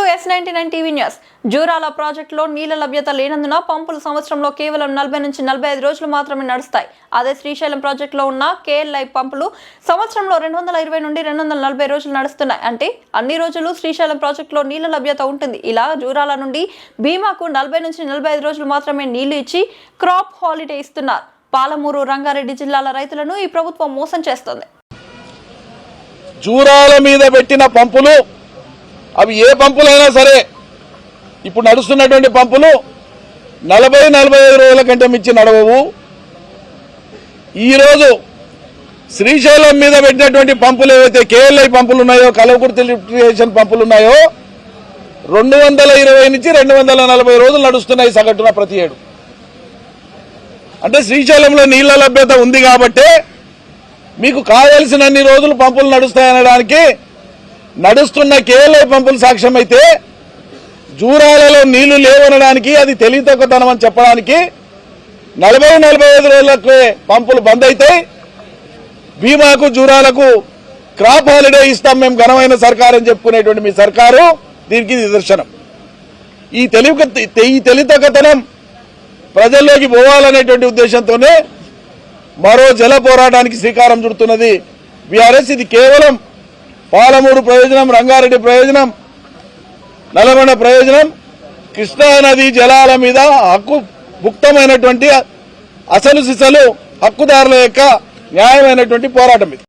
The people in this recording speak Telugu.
S ninety nine TV news. Jurala ప్రాజెక్టులో నీళ్ళ లభ్యత లేనందున పంపులు సంవత్సరంలో కేవలం నలభై నుంచి నలభై ఐదు రోజులు మాత్రమే నడుస్తాయి. అదే శ్రీశైలం ప్రాజెక్టులో ఉన్న కేఎల్ఐ పంపులు సంవత్సరంలో రెండు వందల ఇరవై నుండి రెండు వందల నలభై రోజులు నడుస్తున్నాయి. అంటే అన్ని రోజులు శ్రీశైలం ప్రాజెక్టులో నీళ్ళ లభ్యత ఉంటుంది. ఇలా జూరాల నుండి భీమాకు నలభై నుంచి నలభై ఐదు రోజులు మాత్రమే నీళ్ళు ఇచ్చి క్రాప్ హాలిడే ఇస్తున్నారు. పాలమూరు రంగారెడ్డి జిల్లాల రైతులను ఈ ప్రభుత్వం మోసం చేస్తుంది. జూరాల మీద పెట్టిన పంపులు అవి ఏ పంపులైనా సరే ఇప్పుడు నడుస్తున్నటువంటి పంపులు నలభై నలభై ఐదు రోజుల కంటే మించి నడవవు. ఈరోజు శ్రీశైలం మీద పెట్టినటువంటి పంపులు ఏవైతే కేఎల్ఐ పంపులు ఉన్నాయో కలవకుర్తి లిఫ్ట్ పంపులు ఉన్నాయో రెండు వందల ఇరవై నుంచి రెండు వందల నలభై రోజులు నడుస్తున్నాయి సగటున ప్రతి ఏడు. అంటే శ్రీశైలంలో నీళ్ళ లభ్యత ఉంది కాబట్టే మీకు కావలసినన్ని రోజులు పంపులు నడుస్తాయనడానికి నడుస్తున్న కేఎల్ఐ పంపులు సాక్ష్యం అయితే జూరాలలో నీళ్ళు లేవనడానికి అది తెలివితక్కుతనం అని చెప్పడానికి నలభై నలభై ఐదు రోజులకు పంపులు బంద్ అవుతాయి భీమాకు జూరాలకు క్రాప్ హాలిడే ఇస్తాం మేము ఘనమైన సర్కారు అని చెప్పుకునేటువంటి మీ సర్కారు దీనికి నిదర్శనం. ఈ తెలివి ఈ తెలివితక్కతనం ప్రజల్లోకి పోవాలనేటువంటి ఉద్దేశంతోనే మరో జల పోరాటానికి శ్రీకారం చుడుతున్నది బీఆర్ఎస్. ఇది కేవలం పాలమూరు ప్రయోజనం రంగారెడ్డి ప్రయోజనం నల్గొండ ప్రయోజనం కృష్ణా నది జలాల మీద హక్కు భుక్తమైనటువంటి అసలు సిసలు హక్కుదారుల యొక్క న్యాయమైనటువంటి పోరాటం ఇది.